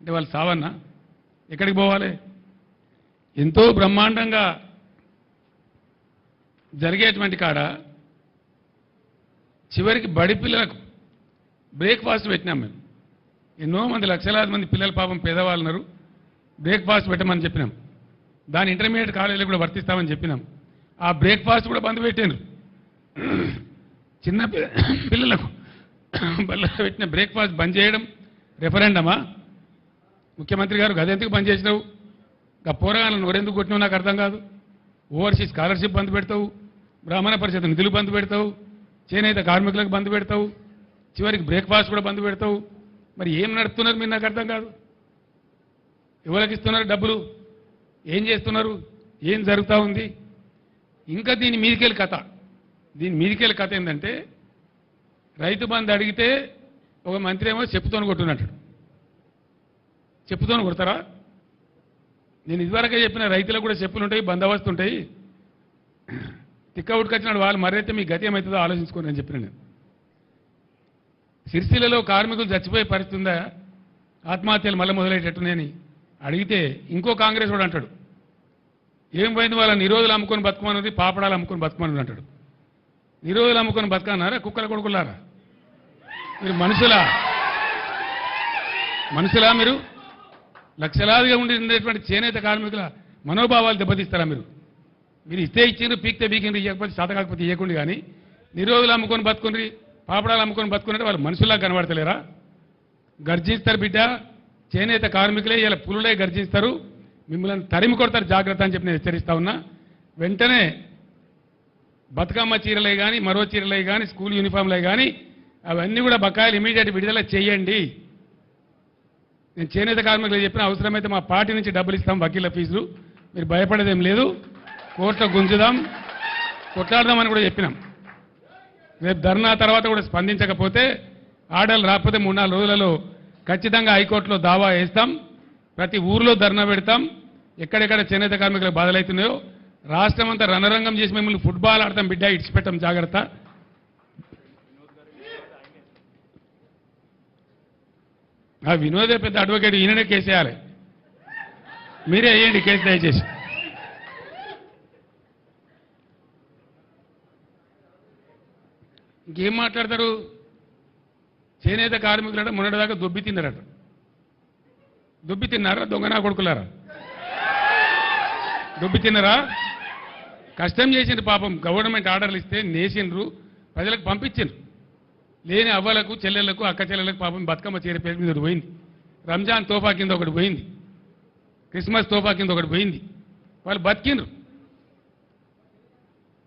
అంటే వాళ్ళు సావన్నా ఎక్కడికి పోవాలి? ఎంతో బ్రహ్మాండంగా జరిగేటువంటి కాడ చివరికి బడి పిల్లలకు బ్రేక్ఫాస్ట్ పెట్టినాం మేము. ఎన్నో మంది లక్షలాది మంది పిల్లల పాపం పేదవాళ్ళు ఉన్నారు. బ్రేక్ఫాస్ట్ పెట్టమని చెప్పినాం. దాని ఇంటర్మీడియట్ కాలేజీలో కూడా వర్తిస్తామని చెప్పినాం. ఆ బ్రేక్ఫాస్ట్ కూడా బంద్ పెట్టారు చిన్న పిల్లలకు బల్ల పెట్టిన బ్రేక్ఫాస్ట్ బంద్ చేయడం రెఫరెండమా ముఖ్యమంత్రి గారు గదెందుకు పనిచేసినావు చేసినావు? ఇంకా పోరగాళ్ళను నోరెందుకు కొట్టినావు? నాకు అర్థం కాదు. ఓవర్సీస్ స్కాలర్షిప్ బంద్ పెడతావు. బ్రాహ్మణ పరిషత్ నిధులు బంద్ పెడతావు. చేనేత కార్మికులకు బంద్ పెడతావు. చివరికి బ్రేక్ఫాస్ట్ కూడా బంద్ పెడతావు. మరి ఏం నడుపుతున్నారు మీరు? నాకు అర్థం కాదు. ఎవరికి ఇస్తున్నారు డబ్బులు? ఏం చేస్తున్నారు? ఏం జరుగుతూ ఉంది? ఇంకా దీని మీదికెళ్ళి కథ. దీని మీదికెళ్ళి కథ ఏంటంటే రైతు బంధు అడిగితే ఒక మంత్రి ఏమో చెప్పుతోని కొట్టున్నట్టు చెప్పుతోని కొడతారా? నేను ఇదివరకే చెప్పిన రైతులకు కూడా చెప్పులు ఉంటాయి బందోబస్తు ఉంటాయి. తిక్క ఉట్టుకొచ్చినాడు వాళ్ళు మరైతే మీ గతి ఏమవుతుందో ఆలోచించుకోండి అని చెప్పిన నేను. సిరిసిల్లలో కార్మికులు చచ్చిపోయే పరిస్థితి ఉందా? ఆత్మహత్యలు మళ్ళీ మొదలయ్యేటట్టునని అడిగితే ఇంకో కాంగ్రెస్ వాడు అంటాడు. ఏం పోయింది వాళ్ళ నిరోధులు అమ్ముకొని బతుకమన్నది పాపడాలు అమ్ముకొని బతుకమన్నది అంటాడు. నిరోధులు అమ్ముకొని బతకన్నారా? కుక్కల కొడుకులారా? మీరు మనుషులా? మనుషులా మీరు? లక్షలాదిగా ఉండి ఉండేటువంటి చేనేత కార్మికుల మనోభావాలు దెబ్బతీస్తారా మీరు? మీరు ఇస్తే ఇచ్చిండ్రు పీక్తే పీకిండ్రు ఇవ్వకపోతే చేత కాకపోతే ఇవ్వకుండా కానీ నిరోధులు అమ్ముకొని బతుకుండ్రి పాపడాలు అమ్ముకొని బతుకున్నట్టు వాళ్ళు మనుషుల్లా కనబడతలేరా? గర్జిస్తారు బిడ్డ చేనేత కార్మికులే ఇలా పులులే గర్జిస్తారు మిమ్మల్ని తరిమి కొడతారు జాగ్రత్త అని చెప్పి నేను హెచ్చరిస్తా ఉన్నా. వెంటనే బతుకమ్మ చీరలే కానీ మరో చీరలే కానీ స్కూల్ యూనిఫామ్లే కానీ అవన్నీ కూడా బకాయిలు ఇమీడియట్ విడుదల చేయండి. నేను చేనేత కార్మికులు చెప్పిన అవసరమైతే మా పార్టీ నుంచి డబ్బులు ఇస్తాం వకీల ఫీజులు. మీరు భయపడేదేం లేదు. కోర్టులో గుంజుదాం. కొట్లాడదామని కూడా చెప్పినాం. రేపు ధర్నా తర్వాత కూడా స్పందించకపోతే ఆర్డర్లు రాకపోతే మూడు నాలుగు రోజులలో ఖచ్చితంగా హైకోర్టులో దావా వేస్తాం. ప్రతి ఊర్లో ధర్నా పెడతాం. ఎక్కడెక్కడ చేనేత కార్మికులకు బాధలవుతున్నాయో రాష్ట్రం అంతా రణరంగం చేసి మిమ్మల్ని ఫుట్బాల్ ఆడతాం బిడ్డ ఇడిచిపెట్టాం జాగ్రత్త. ఆ వినోదే పెద్ద అడ్వకేట్ ఈయననే కేసేయాలి మీరే వేయండి కేసు దయచేసి. ఇంకేం మాట్లాడతారు చేనేత కార్మికులంటే మొన్నటిదాకా దొబ్బి తిన్నారట. దొబ్బి తిన్నారా? దొంగనా కొడుకులారా? దొబ్బి తిన్నారా? కష్టం చేసిండ్రు పాపం. గవర్నమెంట్ ఆర్డర్లు ఇస్తే నేసిండ్రు ప్రజలకు పంపించిండ్రు. లేని అవ్వలకు చెల్లెళ్ళకు అక్క చెల్లెలకు పాపం బతుకమ్మ చీర పేరు మీద ఒకటి పోయింది. రంజాన్ తోఫా కింద ఒకటి పోయింది. క్రిస్మస్ తోఫా కింద ఒకటి పోయింది. వాళ్ళు బతికిండ్రు.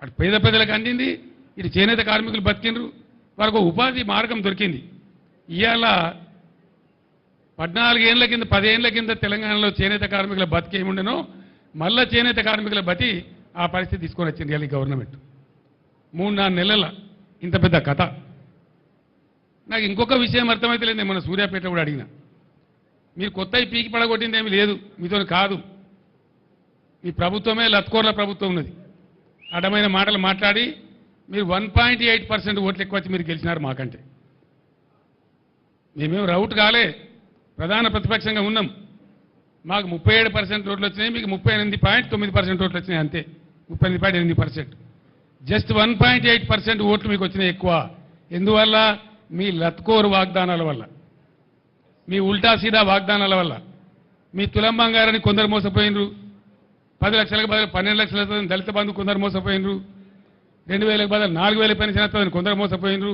అటు పేద పెద్దలకు అందింది ఇటు చేనేత కార్మికులు బతికిండ్రు. వాళ్ళకు ఒక ఉపాధి మార్గం దొరికింది. ఇవాళ పద్నాలుగేళ్ళ కింద పదేళ్ళ కింద తెలంగాణలో చేనేత కార్మికుల బతికి ఏముండెనో మళ్ళా చేనేత కార్మికుల బతి ఆ పరిస్థితి తీసుకొని వచ్చింది ఇవాళ ఈ గవర్నమెంట్. మూడు నాలుగు నెలల ఇంత పెద్ద కథ. నాకు ఇంకొక విషయం అర్థమైతే లేదు మన సూర్యాపేట కూడా అడిగిన. మీరు కొత్త పీకి పడగొట్టింది ఏమీ లేదు మీతో కాదు. మీ ప్రభుత్వమే లత్కోర్ల ప్రభుత్వం ఉన్నది. అడ్డమైన మాటలు మాట్లాడి మీరు వన్ పాయింట్ ఎయిట్ పర్సెంట్ ఓట్లు ఎక్కువ వచ్చి మీరు గెలిచినారు మాకంటే. మేమేం రౌట్ కాలే ప్రధాన ప్రతిపక్షంగా ఉన్నాం. మాకు ముప్పై ఏడు పర్సెంట్ ఓట్లు వచ్చినాయి మీకు ముప్పై ఎనిమిది పాయింట్ తొమ్మిది పర్సెంట్ ఓట్లు వచ్చినాయి అంతే. ముప్పై ఎనిమిది పాయింట్ ఎనిమిది percent. Just one point eight percent ఓట్లు మీకు వచ్చినాయి ఎక్కువ. ఎందువల్ల? మీ లత్కోరు వాగ్దానాల వల్ల మీ ఉల్టా సీదా వాగ్దానాల వల్ల మీ తులం బంగారాన్ని కొందరు మోసపోయినరు పది లక్షలకు బదులు పన్నెండు లక్షల దళిత బంధు కొందరు మోసపోయినరు రెండు వేలకు బదులు నాలుగు వేల పెన్షన్ చేస్తుందని కొందరు మోసపోయినరు